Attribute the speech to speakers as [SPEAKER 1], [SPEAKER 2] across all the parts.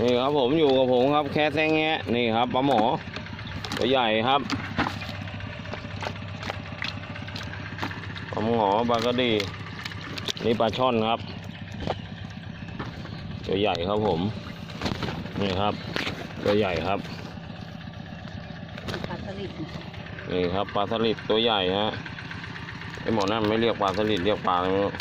[SPEAKER 1] นี่ครับผมอยู่กับผมครับแค่แซงแงะนี่ครับปลาหมอตัวใหญ่ครับปลาหมอปลากระดี นี่ปลาช่อนครับ ตัวใหญ่ครับผม นี่ครับ ตัวใหญ่ครับ
[SPEAKER 2] ปลาสลิด
[SPEAKER 1] นี่ครับปลาสลิดตัวใหญ่ฮะไอหมอนั่นไม่เรียกปลาสลิดเรียกปลาอะไรไม่รู้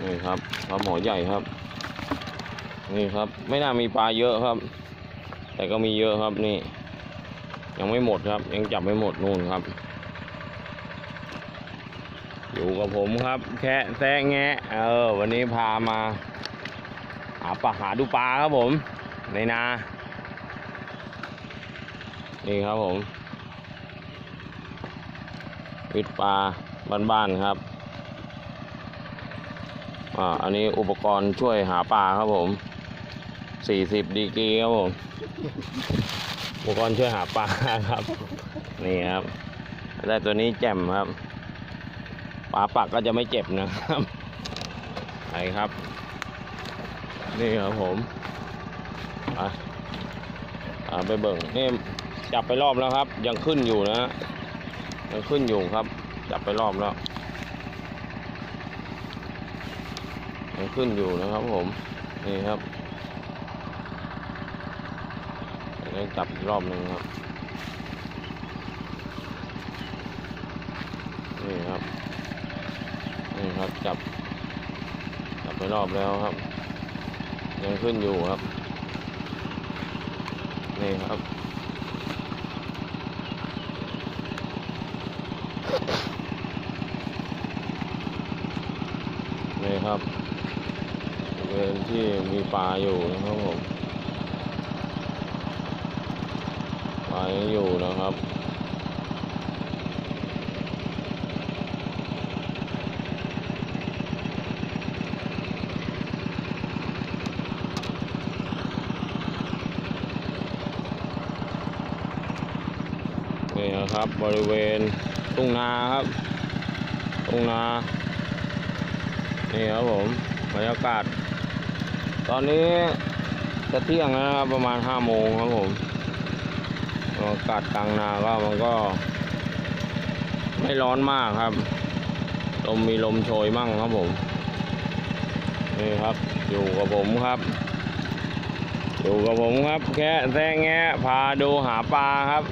[SPEAKER 1] นี่ครับปลาหมอใหญ่ครับ นี่ครับ ไม่น่ามีปลาเยอะครับ แต่ก็มีเยอะครับนี่ ยังไม่หมดครับ ยังจับไม่หมดนู่นครับ อยู่กับผมครับ แค่แซงแงะเออ วันนี้พามาหาปลาหาดูปลาครับผม ในนา นี่ครับผมวิดปลาบ้านๆครับ อ่าอันนี้อุปกรณ์ช่วยหาปลาครับผมสี่สิบดีกรีครับผมอุปกรณ์ช่วยหาปลาครับ นี่ครับได้ตัวนี้แจ่มครับปลาปักก็จะไม่เจ็บนะครับไปครับ นี่ครับผมไปอ่าไปเบิ่งนี่จับไปรอบแล้วครับ ยังขึ้นอยู่นะยังขึ้นอยู่ครับ จับไปรอบแล้ว ยังขึ้นอยู่นะครับผม นี่ครับยังจับอีกรอบหนึ่งครับ นี่ครับ นี่ครับจับ จับไปรอบแล้วครับ ยังขึ้นอยู่ครับ นี่ครับนี่ครับบ ริเวณที่มีปลาอยู่นะครับผมปลายังอยู่นะครับนี่นะครับบริเวณทุ่งนาครับทุ่งนานี่ครับผม บรรยากาศ ตอนนี้จะเที่ยงนะครับประมาณห้าโมงครับผมบรรยากาศกลางนาก็มันก็ ไม่ร้อนมากครับ ลมมีลมโชยมั่งครับผม นี่ครับ อยู่กับผมครับ อยู่กับผมครับ แค่แซงแงะพาดูหาปลาครับ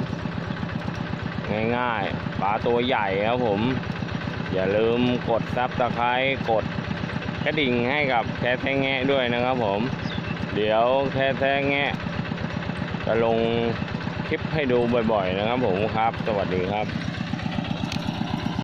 [SPEAKER 1] ง่ายๆ ปลาตัวใหญ่ครับผม อย่าลืมกดซับตะไคร้กด กระดิ่งให้กับแคทแท้งแงะด้วยนะครับผม เดี๋ยวแคทแท้งแงะจะลงคลิปให้ดูบ่อยๆนะครับผมครับ สวัสดีครับ